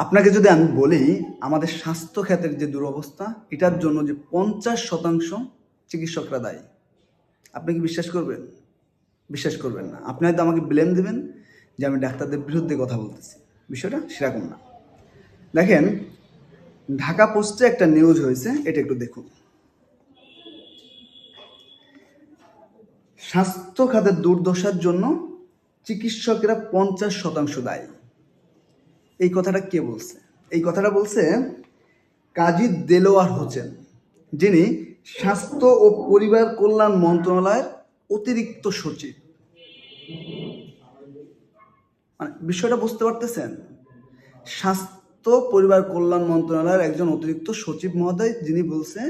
আপনাকে যদি আমি বলি আমাদের স্বাস্থ্য খাতের যে দুরবস্থা, এটার জন্য যে পঞ্চাশ শতাংশ চিকিৎসকরা দায়ী। আপনি কি বিশ্বাস করবেন? বিশ্বাস করবেন না। আপনি হয়তো আমাকে ব্লেম দেবেন যে আমি ডাক্তারদের বিরুদ্ধে কথা বলতেছি। বিষয়টা সেরকম না। দেখেন, ঢাকা পোস্টে একটা নিউজ হয়েছে, এটা একটু দেখুন। স্বাস্থ্য খাতের দুর্দশার জন্য চিকিৎসকেরা পঞ্চাশ শতাংশ দায়ী। এই কথাটা কে বলছে? এই কথাটা বলছে কাজী দেলোয়ার হোসেন, যিনি স্বাস্থ্য ও পরিবার কল্যাণ মন্ত্রণালয়ের অতিরিক্ত সচিব। মানে বিষয়টা বুঝতে পারতেছেন? স্বাস্থ্য পরিবার কল্যাণ মন্ত্রণালয়ের একজন অতিরিক্ত সচিব মহোদয়, যিনি বলছে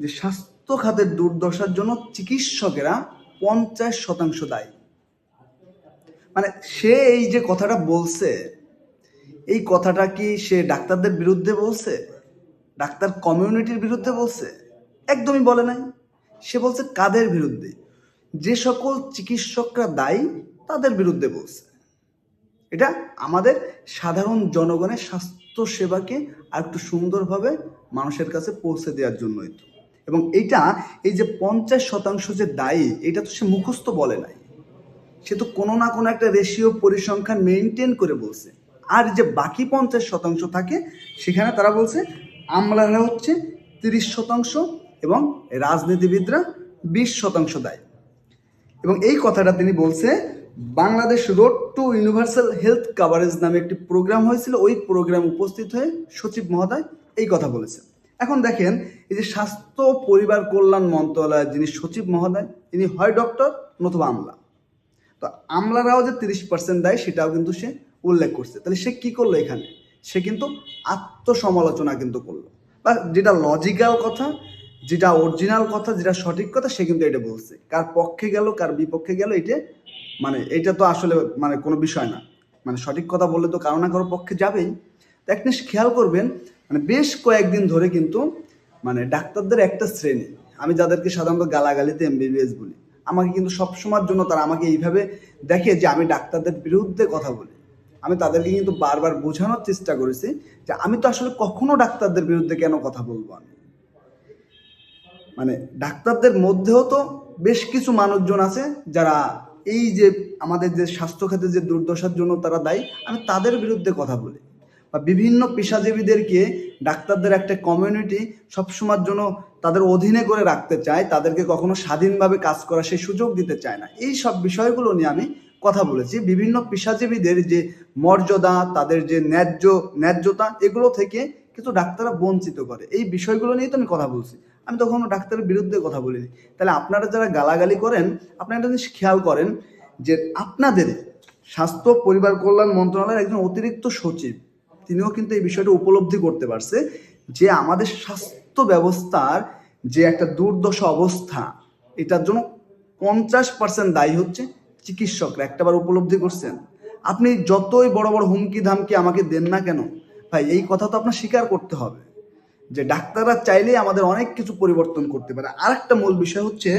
যে স্বাস্থ্য খাতের দুর্দশার জন্য চিকিৎসকেরা পঞ্চাশ শতাংশ দায়ী। মানে সে এই যে কথাটা বলছে এই কথাটা কি সে ডাক্তারদের বিরুদ্ধে বলছে? ডাক্তার কমিউনিটির বিরুদ্ধে বলছে? একদমই বলে নাই। সে বলছে কাদের বিরুদ্ধে? যে সকল চিকিৎসকরা দায়ী, তাদের বিরুদ্ধে বলছে। এটা আমাদের সাধারণ জনগণের স্বাস্থ্য সেবাকে আর একটু সুন্দরভাবে মানুষের কাছে পৌঁছে দেওয়ার জন্যই তো। এবং এটা এই যে পঞ্চাশ শতাংশ যে দায়ী, এটা তো সে মুখস্থ বলে নাই। সে তো কোনো না কোনো একটা রেশিও পরিসংখ্যান মেনটেন করে বলছে। আর যে বাকি পঞ্চাশ শতাংশ থাকে, সেখানে তারা বলছে, আমলারা হচ্ছে তিরিশ শতাংশ এবং রাজনীতিবিদরা বিশ শতাংশ দেয়। এবং এই কথাটা তিনি বলছে, Bangladesh road to universal health coverage নামে একটি প্রোগ্রাম হয়েছিল, ওই প্রোগ্রাম উপস্থিত হয়ে সচিব মহোদয় এই কথা বলেছেন। এখন দেখেন, এই যে স্বাস্থ্য, পরিবার কল্যাণ মন্ত্রণালয়ের যিনি সচিব মহোদয় তিনি হয় ডক্টর নতুবা আমলা। তো আমলারাও যে তিরিশ পার্সেন্ট দেয়, সেটাও কিন্তু সে উল্লেখ করছে। তাহলে সে কি করল এখানে? সে কিন্তু আত্মসমালোচনা কিন্তু করল। বা যেটা লজিক্যাল কথা, যেটা অরিজিনাল কথা, যেটা সঠিক কথা, সে কিন্তু এটা বলছে। কার পক্ষে গেল, কার বিপক্ষে গেল, এটা মানে এটা তো আসলে মানে কোনো বিষয় না। মানে সঠিক কথা বললে তো কারও না কারও পক্ষে যাবেই। তো একটা খেয়াল করবেন মানে বেশ কয়েকদিন ধরে কিন্তু মানে ডাক্তারদের একটা শ্রেণি। আমি যাদেরকে সাধারণত গালাগালিতে এমবিবিএস বলি, আমাকে কিন্তু সবসময়ের জন্য তারা আমাকে এইভাবে দেখে যে আমি ডাক্তারদের বিরুদ্ধে কথা বলি। আমি তাদেরকে কিন্তু বারবার বোঝানোর চেষ্টা করেছি যে আমি তো আসলে কখনো ডাক্তারদের বিরুদ্ধে কেন কথা বলব আমি? মানে ডাক্তারদের মধ্যেও তো বেশ কিছু মানুষজন আছে যারা এই যে আমাদের যে স্বাস্থ্য খাতে যে দুর্দশার জন্য তারা দায়ী, আমি তাদের বিরুদ্ধে কথা বলি। বা বিভিন্ন পেশাজীবীদেরকে ডাক্তারদের একটা কমিউনিটি সবসময়ের জন্য তাদের অধীনে করে রাখতে চায়, তাদেরকে কখনো স্বাধীনভাবে কাজ করার সেই সুযোগ দিতে চায় না। এই সব বিষয়গুলো নিয়ে আমি কথা বলেছি। বিভিন্ন পেশাজীবীদের যে মর্যাদা, তাদের যে ন্যায্য, ন্যায্যতা, এগুলো থেকে কিন্তু ডাক্তাররা বঞ্চিত করে। এই বিষয়গুলো নিয়ে তো আমি কথা বলছি। আমি তখন ডাক্তারের বিরুদ্ধে কথা বলিনি। তাহলে আপনারা যারা গালাগালি করেন, আপনারা একটা জিনিস খেয়াল করেন যে আপনাদের স্বাস্থ্য, পরিবার কল্যাণ মন্ত্রণালয়ের একজন অতিরিক্ত সচিব, তিনিও কিন্তু এই বিষয়টা উপলব্ধি করতে পারছে যে আমাদের স্বাস্থ্য ব্যবস্থার যে একটা দুর্দশা অবস্থা, এটার জন্য পঞ্চাশ পার্সেন্ট দায়ী হচ্ছে। চিকিৎসকরা একটাবার উপলব্ধি করছেন। আপনি যতই বড় বড় হুমকি ধামকি আমাকে দেন না কেন, ভাই, এই কথা তো আপনার স্বীকার করতে হবে। যে ডাক্তাররা চাইলেই আমাদের অনেক কিছু পরিবর্তন করতে পারে। আর একটা মূল বিষয় হচ্ছে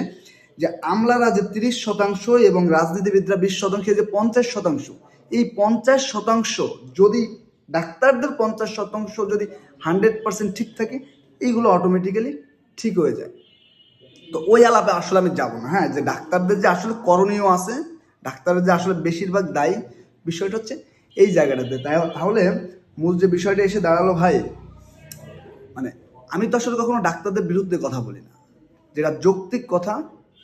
যে আমলারা যে তিরিশ শতাংশ এবং রাজনীতিবিদরা বিশ শতাংশ যে পঞ্চাশ শতাংশ, এই পঞ্চাশ শতাংশ যদি ডাক্তারদের পঞ্চাশ শতাংশ যদি হান্ড্রেড পার্সেন্ট ঠিক থাকে, এইগুলো অটোমেটিক্যালি ঠিক হয়ে যায়। তো ওই আলাপে আসলে আমি যাব না। হ্যাঁ যে ডাক্তারদের যে আসলে করণীয় আছে ডাক্তারের যে আসলে বেশিরভাগ দায়ী বিষয়টা হচ্ছে এই জায়গাটাতে। তাই তাহলে মূল যে বিষয়টা এসে দাঁড়াল ভাই মানে আমি তো আসলে কখনো ডাক্তারদের বিরুদ্ধে কথা বলি না। যেটা যৌক্তিক কথা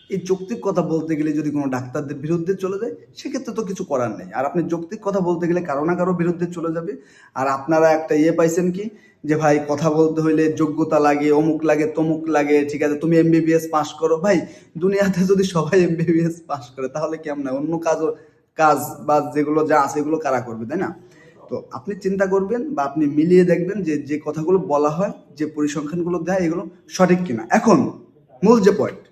এই যৌক্তিক কথা বলতে গেলে যদি কোনো ডাক্তারদের বিরুদ্ধে চলে যায়, সেক্ষেত্রে তো কিছু করার নেই। আর আপনি যৌক্তিক কথা বলতে গেলে কারও না কারও বিরুদ্ধে চলে যাবে। আর আপনারা একটা ইয়ে পাইছেন কি? যে ভাই, কথা বলতে হইলে যোগ্যতা লাগে, অমুক লাগে, তমুক লাগে, ঠিক আছে, তুমি এম এমবিবিএস পাস করো। ভাই, দুনিয়াতে যদি সবাই এমবিবিএস পাস করে, তাহলে কেমন অন্য কাজও, কাজ বা যেগুলো যা আছে এগুলো কারা করবে, তাই না? তো আপনি চিন্তা করবেন বা আপনি মিলিয়ে দেখবেন যে যে কথাগুলো বলা হয়, যে পরিসংখ্যানগুলো দেয়, এগুলো সঠিক কিনা। এখন, মূল যে পয়েন্ট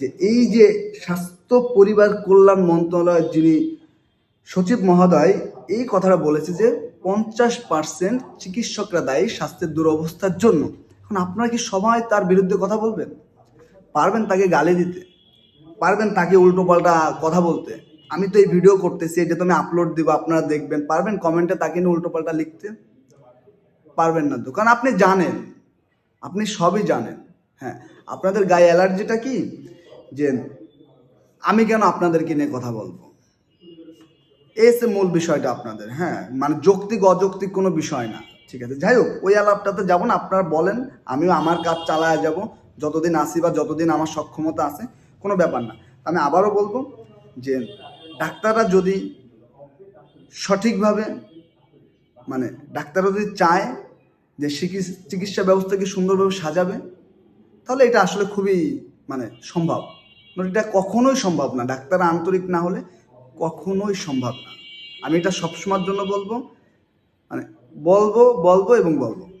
যে এই যে স্বাস্থ্য পরিবার কল্যাণ মন্ত্রণালয়ের যিনি সচিব মহোদয়, এই কথাটা বলেছে যে পঞ্চাশ পার্সেন্ট চিকিৎসকরা দায়ী স্বাস্থ্যের দুরবস্থার জন্য। এখন আপনারা কি সবাই তার বিরুদ্ধে কথা বলবেন? পারবেন তাকে গালি দিতে, পারবেন তাকে উল্টো পাল্টা কথা বলতে। আমি তো এই ভিডিও করতেছি এটা তো আমি আপলোড দিব, আপনারা দেখবেন। পারবেন কমেন্টে তাকে নিয়ে উল্টো পাল্টা লিখতে? পারবেন না তো। কারণ আপনি জানেন, আপনি সবই জানেন। হ্যাঁ আপনাদের গায়ে অ্যালার্জিটা কি? যে আমি কেন আপনাদেরকে নিয়ে কথা বলব? হচ্ছে মূল বিষয়টা আপনাদের হ্যাঁ মানে যৌক্তিক, অযৌক্তিক কোনো বিষয় না, ঠিক আছে? যাই হোক, ওই আলাপটাতে যাব না, আপনারা বলেন, আমিও আমার কাজ চালায় যাব, যতদিন আসি বা যতদিন আমার সক্ষমতা আছে, কোনো ব্যাপার না। আমি আবারও বলব যে ডাক্তাররা যদি সঠিকভাবে মানে ডাক্তাররা যদি চায় যে চিকিৎসা ব্যবস্থাকে সুন্দরভাবে সাজাবে, তাহলে এটা আসলে খুবই মানে সম্ভব। মানে এটা কখনোই সম্ভব না। ডাক্তার আন্তরিক না হলে কখনোই সম্ভব না। আমি এটা সবসময়ের জন্য বলব। মানে বলব বলব এবং বলব।